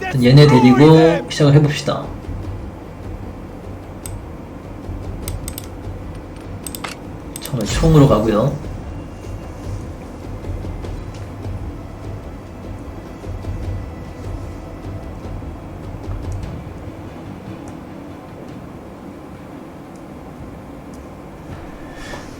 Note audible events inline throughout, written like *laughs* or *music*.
일단 얘네 데리고 시작을 해봅시다. 처음에 총으로 가고요.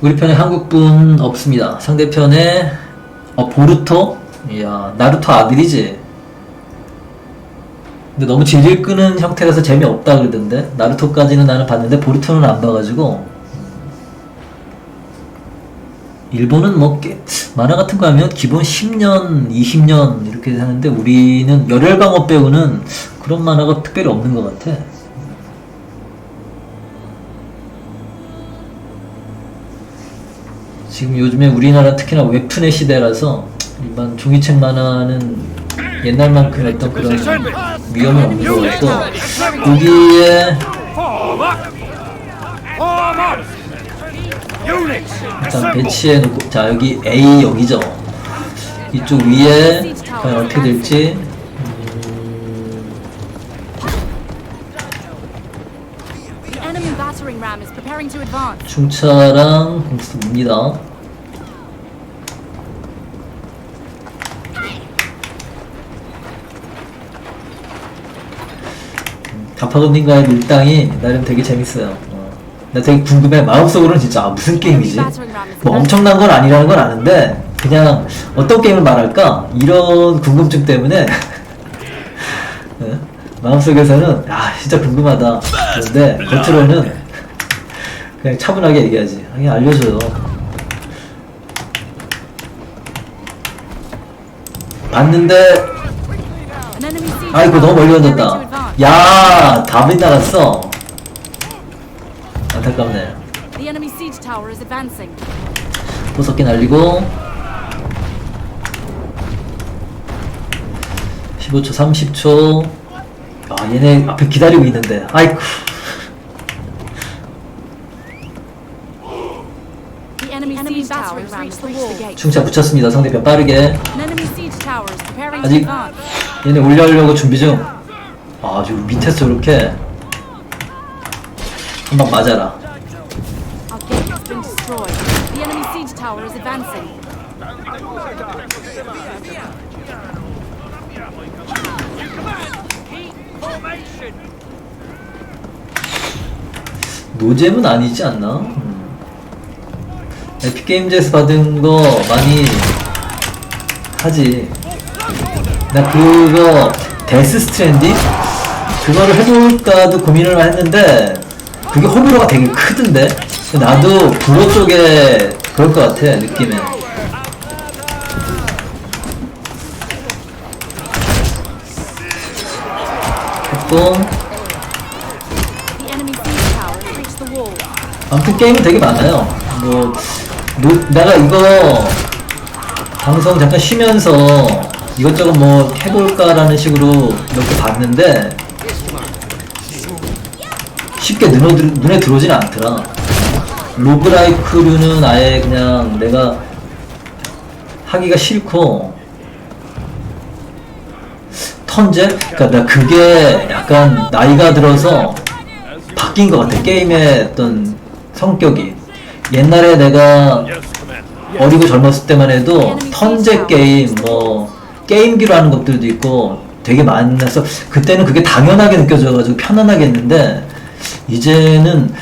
우리 편에 한국분 없습니다. 상대편에 어, 보루토? 이야 나루토 아들이지. 근데 너무 질질 끄는 형태라서 재미없다 그러던데 나루토까지는 나는 봤는데 보루토는 안 봐가지고 일본은 뭐 게, 만화 같은 거 하면 기본 10년, 20년 이렇게 하는데 우리는 열혈광업 빼고는 그런 만화가 특별히 없는 것 같아. 지금 요즘에 우리나라 특히나 웹툰의 시대라서 일반 종이책 만화는 옛날만큼 어떤 그런 위험이 없는 것 같고! Units! 일단 배치해 놓고 자 여기 A 여기죠 이쪽 위에 과연 어떻게 될지. 중차랑 공수 봅니다 다파금님과의 밀당이 나름 되게 재밌어요. 어. 나 되게 궁금해. 마음속으로는 진짜 아, 무슨 게임이지? 뭐 엄청난 건 아니라는 건 아는데 그냥 어떤 게임을 말할까? 이런 궁금증 때문에 예? *laughs* 마음속에서는 아 진짜 궁금하다. 그런데 겉으로는 그냥 차분하게 얘기하지. 그냥 알려줘요. 봤는데 아이고 너무 멀리 던졌다. 야 답이 나갔어 안타깝네 The enemy siege tower is advancing. 보석기 날리고 15초 30초 아 얘네 앞에 기다리고 있는데 아이쿠 The enemy siege tower has reached the wall. 충차 붙였습니다 상대편 빠르게 An enemy siege tower is preparing to 아직 advance. 얘네 올려하려고 준비 중 아 지금 밑에서 이렇게 한 방 맞아라! 노잼은 아니지 않나? 음. 에픽게임즈에서 받은 거 많이 하지. 나 그거 데스 스트랜딩? 그거를 해볼까도 고민을 했는데 그게 호불호가 되게 크던데 나도 불호 쪽에 그럴 것 같아 느낌에 했고. 아무튼 게임은 되게 많아요. 뭐, 노- 내가 이거 방송 잠깐 쉬면서 이것저것 뭐 해볼까라는 식으로 몇개 봤는데 쉽게 눈에, 들- 눈에 들어오진 않더라. 로그라이크류는 아예 그냥 내가 하기가 싫고 턴제? 그니까 나 그게 약간 나이가 들어서 바뀐 것 같아 게임의 어떤 성격이 옛날에 내가 어리고 젊었을 때만 해도 턴제 게임 뭐 게임기로 하는 것들도 있고 되게 많아서 그때는 그게 당연하게 느껴져가지고 편안하게 했는데 이제는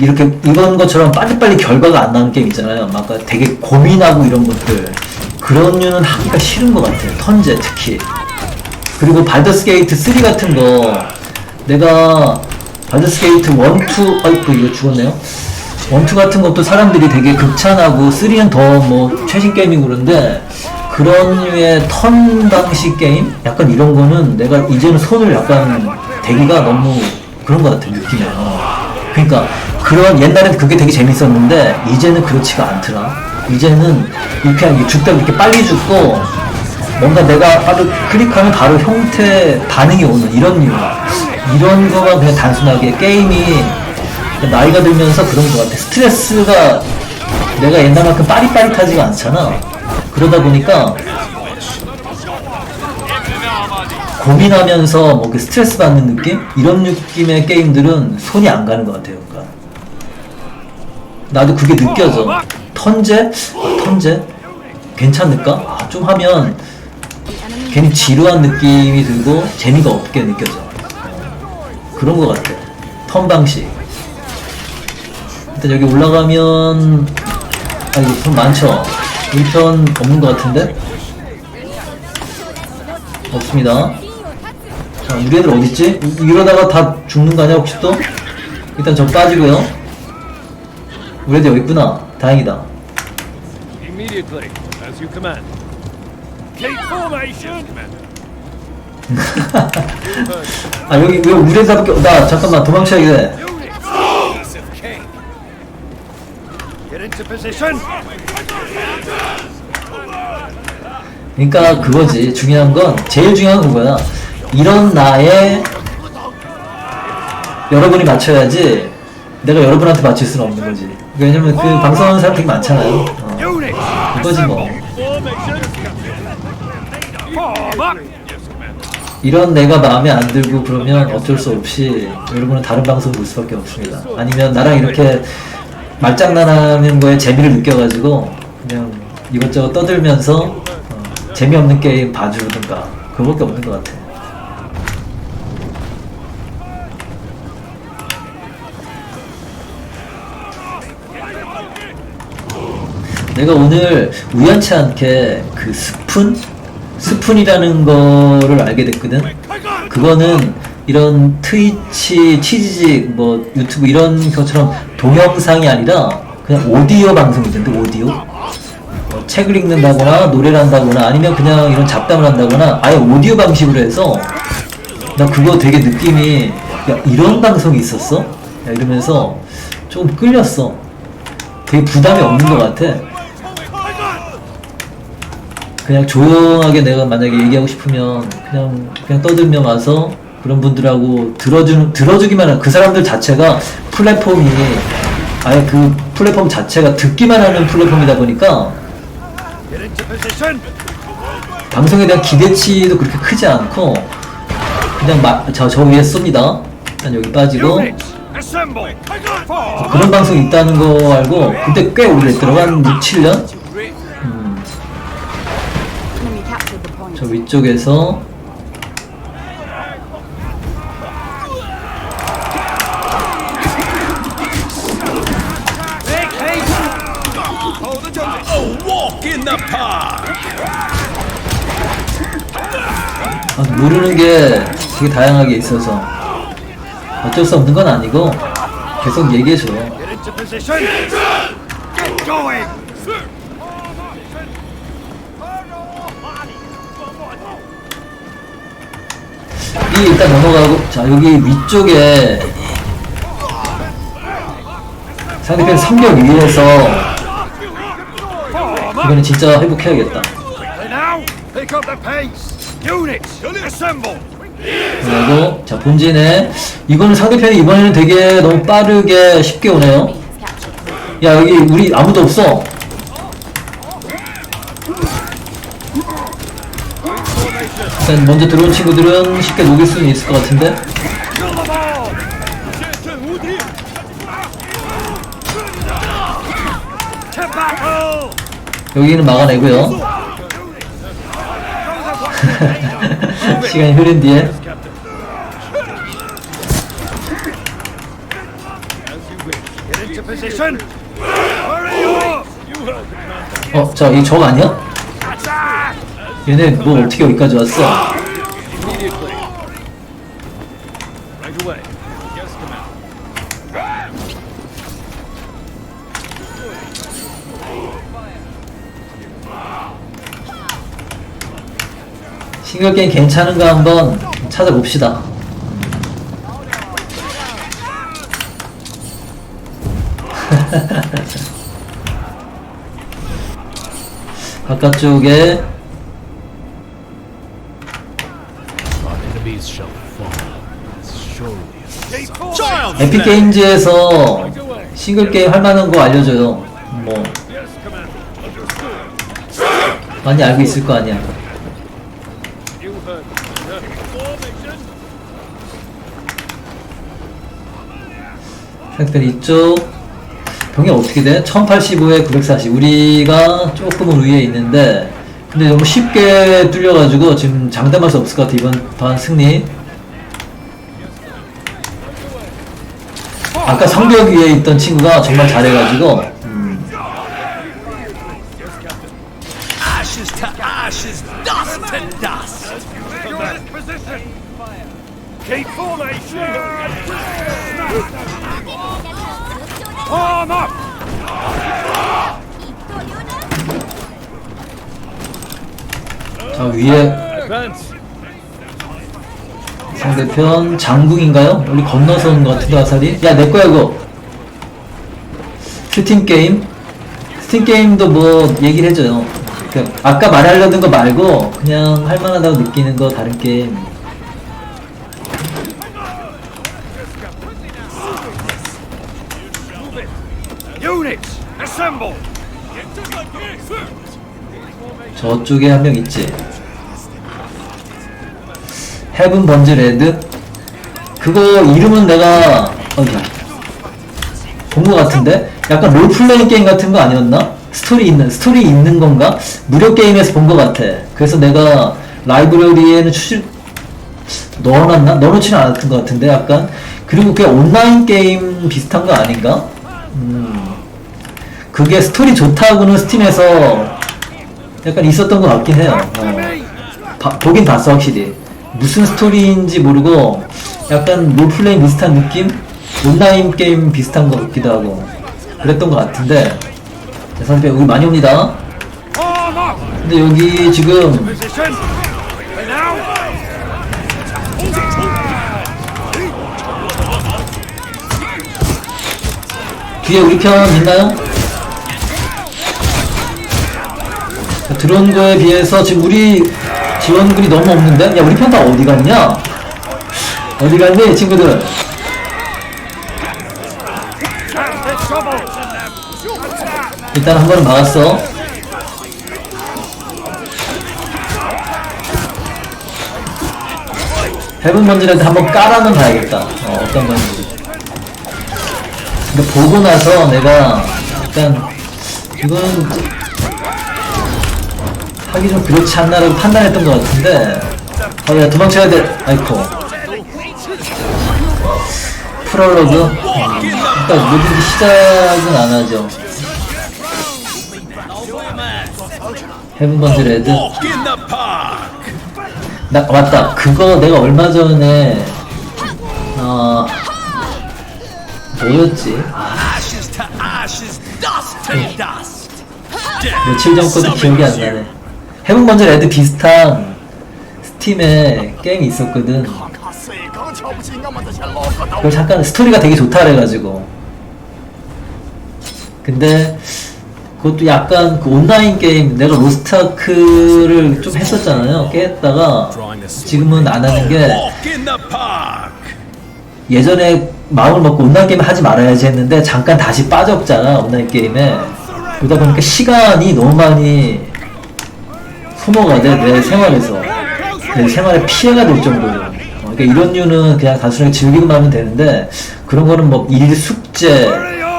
이렇게 이런 것처럼 빨리빨리 결과가 안 나는 게임 있잖아요. 막 되게 고민하고 이런 것들. 그런 류는 하기가 싫은 것 같아요. 턴제 특히. 그리고 발더스 게이트 3 같은 거. 내가 발더스 게이트 1, 2 아이고 이거 죽었네요. 1, 2 같은 것도 사람들이 되게 극찬하고 3는 더 뭐 최신 게임이고 그런데 그런 류의 턴 방식 게임? 약간 이런 거는 내가 이제는 손을 약간 대기가 너무 그런 것 같아 느낌이. 어. 그러니까 그런 옛날엔 그게 되게 재밌었는데 이제는 그렇지가 않더라. 이제는 이렇게 그냥 죽다 이렇게 빨리 죽고 뭔가 내가 바로 클릭하면 바로 형태 반응이 오는 이런 류 이런 거가 그냥 단순하게 게임이 나이가 들면서 그런 것 같아. 스트레스가 내가 옛날만큼 빠릿빠릿하지가 않잖아. 그러다 보니까 고민하면서 뭐 그 스트레스 받는 느낌? 이런 느낌의 게임들은 손이 안 가는 것 같아요. 그러니까. 나도 그게 느껴져. 턴제? 아, 턴제? 괜찮을까? 아, 좀 하면 괜히 지루한 느낌이 들고 재미가 없게 느껴져. 어, 그런 것 같아. 턴 방식. 일단 여기 올라가면 아 이거 좀 많죠. 1편 없는 것 같은데? 없습니다. 자, 우리 애들 어딨지? 이- 이러다가 다 죽는 거 아니야 혹시 또? 일단 저 빠지고요. 우리 애들 여기 있구나. 다행이다. *laughs* 아 여기 왜 우리 애들밖에 없- 나 잠깐만 도망쳐야 돼. 그러니까 그거지 중요한 건 제일 중요한 건 그거야 이런 나에 여러분이 맞춰야지 내가 여러분한테 맞출 수는 없는 거지. 왜냐면 그 방송하는 사람 되게 많잖아요. 어. 그거지 뭐. 이런 내가 마음에 안 들고 그러면 어쩔 수 없이 여러분은 다른 방송 볼 수밖에 없습니다. 아니면 나랑 이렇게 말장난하는 거에 재미를 느껴가지고 그냥 이것저것 떠들면서 어, 재미없는 게임 봐주든가. 그거밖에 없는 것 같아 내가 오늘 우연치 않게 그 스푼? 스푼이라는 거를 알게 됐거든. 그거는 이런 트위치, 치즈직, 뭐 유튜브 이런 것처럼 동영상이 아니라 그냥 오디오 방송이던데 오디오. 뭐 책을 읽는다거나 노래를 한다거나 아니면 그냥 이런 잡담을 한다거나 아예 오디오 방식으로 해서 나 그거 되게 느낌이 야 이런 방송이 있었어? 야, 이러면서 좀 끌렸어. 되게 부담이 없는 것 같아. 그냥 조용하게 내가 만약에 얘기하고 싶으면 그냥 그냥 떠들며 와서 그런 분들하고 들어주는 들어주기만 하는 그 사람들 자체가 플랫폼이 아예 그 플랫폼 자체가 듣기만 하는 플랫폼이다 보니까. 방송에 대한 기대치도 그렇게 크지 않고 그냥 마, 저, 저 위에 쏩니다. 일단 여기 빠지고. 그런 방송이 있다는 거 알고 그때 꽤 오래됐더라고 한 6, 7년? 저 위쪽에서. 아, 모르는 게 되게 다양하게 있어서 어쩔 수 없는 건 아니고 계속 얘기해줘. Get 이 일단 넘어가고 자 여기 위쪽에 상대편 성벽 위에서 이거는 진짜 회복해야겠다. 그리고 자 본진에 이거는 상대편이 이번에는 되게 너무 빠르게 쉽게 오네요. 야 여기 우리 아무도 없어. 일단 먼저 들어온 친구들은 쉽게 녹일 수는 있을 것 같은데. 여기는 막아내고요. *laughs* 시간이 흐른 뒤에. 어, 자, 이적 아니야? 얘네 뭐 어떻게 여기까지 왔어? Immediately. Right away. Yes, command. 싱글 게임 괜찮은가 한번 찾아봅시다. 바깥쪽에 에픽 게임즈에서 싱글 게임 할 만한 거 알려줘요. 뭐. 많이 알고 있을 거 아니야. 상편 이쪽 병이 어떻게 돼? 1085에 940 우리가 조금은 위에 있는데 근데 너무 쉽게 뚫려가지고 지금 장담할 수 없을 것 같아 이번 반 승리 아까 성벽 위에 있던 친구가 정말 잘해가지고 음! 자 위에! 상대편 장궁인가요? 우리 건너서 온 것 같은데 화살이 야 내 거야 그거. 스팀 게임? 스팀 게임도 뭐 얘기를 해줘요. 그 아까 말하려던 거 말고 그냥 할만하다고 느끼는 거 다른 게임! 저쪽에 한 명 있지 헤븐 번즈 레드 그거 이름은 내가 어디야 본거 같은데 약간 롤플레잉 게임 같은 거 아니었나? 스토리 있는 스토리 있는 건가? 무료 게임에서 본 거 같아 그래서 내가 라이브러리에는 추실 넣어놨나? 넣어놓지는 않았던 것 같은데 약간 그리고 그게 온라인 게임 비슷한 거 아닌가? 음 그게 스토리 좋다고는 스팀에서 약간 있었던 것 같긴 해요. 어. 바- 보긴 봤어 확실히. 무슨 스토리인지 모르고 약간 롤플레잉 비슷한 느낌? 온라인 게임 비슷한 것 같기도 하고 그랬던 것 같은데 자, 선배 여기 많이 옵니다. 근데 여기 지금! 뒤에 우리 편 있나요? 자, 들어온 거에 비해서 지금 우리 지원군이 너무 없는데? 야 우리 편다 어디 갔냐? 어디 갔니 친구들? 일단 한 번은 막았어. 해븐 먼지라도 한번 깔아는 봐야겠다. 어, 어떤 건지. 근데 보고 나서 내가 이거는 좀 하기 좀 그렇지 않나라고 판단했던 것 같은데 어, 야 도망쳐야 돼. 아이코. 프롤로그? 음, 일단 뭐든지 시작은 안 하죠. 헤븐 번즈 레드. 나 맞다. 그거 내가 얼마 전에 어 뭐였지? 며칠 전 것도 기억이 안 나네. 헤븐 번즈 레드 비슷한 스팀에 게임이 있었거든. 그걸 잠깐 스토리가 되게 좋다 그래가지고. 근데 그것도 약간 그 온라인 게임 내가 로스트아크를 좀 했었잖아요. 깼다가 지금은 안 하는 게. 예전에 마음을 먹고 온라인 게임 하지 말아야지 했는데 잠깐 다시 빠졌잖아 온라인 게임에 그러다 보니까 시간이 너무 많이 소모가 돼 내 생활에서 내 생활에 피해가 될 정도로 어, 그러니까 이런 류는 그냥 단순하게 즐기기만 하면 되는데 그런 거는 뭐 일 숙제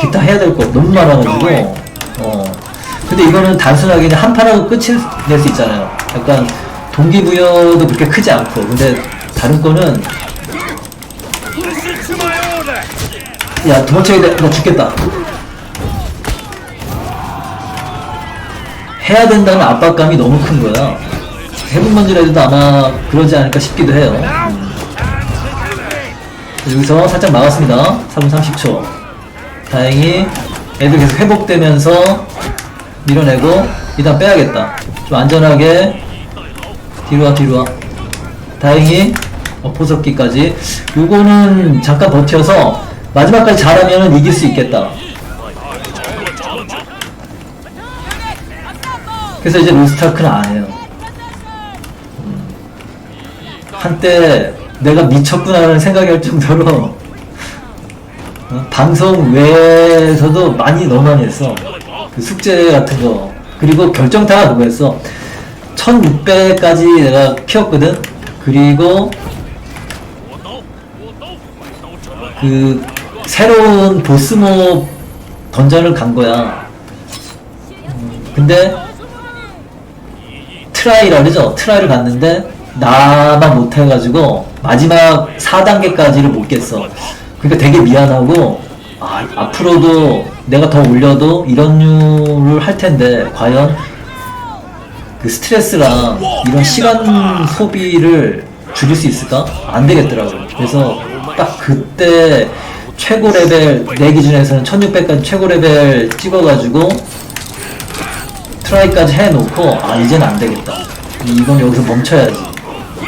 기타 해야 될 거 너무 많아가지고 어 근데 이거는 단순하게 한 판하고 끝을 낼 수 있잖아요 약간 동기부여도 그렇게 크지 않고 근데 다른 거는! 야 도망쳐야 돼. 나 죽겠다. 해야 된다는 압박감이 너무 큰 거야. 해본 건지라도 아마 그러지 않을까 싶기도 해요. 음. 여기서 살짝 막았습니다. 3분 30초. 다행히 애들 계속 회복되면서 밀어내고 일단 빼야겠다. 좀 안전하게 뒤로 와 뒤로 와. 다행히 어, 포석기까지. 요거는 잠깐 버텨서 마지막까지 잘하면 이길 수 있겠다. 그래서 이제 로스타크는 안 해요. 음. 한때 내가 미쳤구나라는 생각이 할 정도로 어, 방송 외에서도 많이 너무 많이 했어. 그 숙제 같은 거. 그리고 결정타가 그거였어. 1600까지 내가 키웠거든? 그리고 그 새로운 보스몹 던전을 간 거야. 음, 근데 트라이라 그러죠? 트라이를 갔는데 나만 못해가지고 마지막 4단계까지를 못 깼어. 그러니까 되게 미안하고 아, 앞으로도 내가 더 올려도 이런 류를 할 텐데 과연 그 스트레스랑 이런 시간 소비를 줄일 수 있을까? 안 되겠더라고요. 그래서 딱 그때 최고 레벨 내 기준에서는 1600까지 최고 레벨 찍어가지고 트라이까지 해놓고 아 이제는 안 되겠다. 이건 여기서 멈춰야지.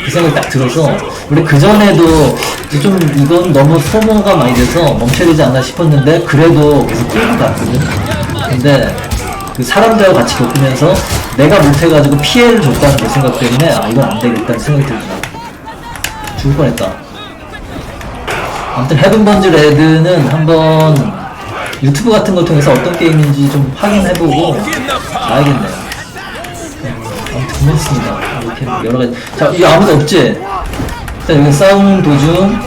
그 생각이 딱 들어서 원래 그 전에도 좀 이건 너무 소모가 많이 돼서 멈춰야 되지 않나 싶었는데 그래도 계속 끌고 갔거든. 근데 그 사람들하고 같이 겪으면서 내가 못해가지고 피해를 줬다는 그 생각 때문에 아 이건 안 되겠다는 생각이 들더라. 죽을 뻔했다. 아무튼 헤븐 번즈 레드는 한번 유튜브 같은 걸 통해서 어떤 게임인지 좀 확인해보고 봐야겠네요. 아무튼 고맙습니다. 이렇게 여러 가지. 자, 이 아무도 없지? 자, 여기 싸우는 도중.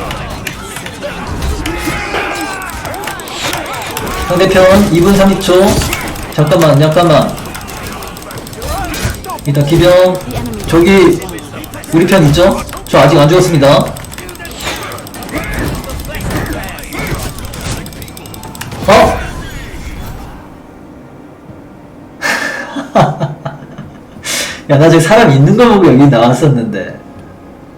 상대편 2분 30초. 잠깐만, 잠깐만. 일단 기병. 저기, 우리 편 있죠? 저 아직 안 죽었습니다. 야, 나 저기 사람 있는 거 보고 여기 나왔었는데.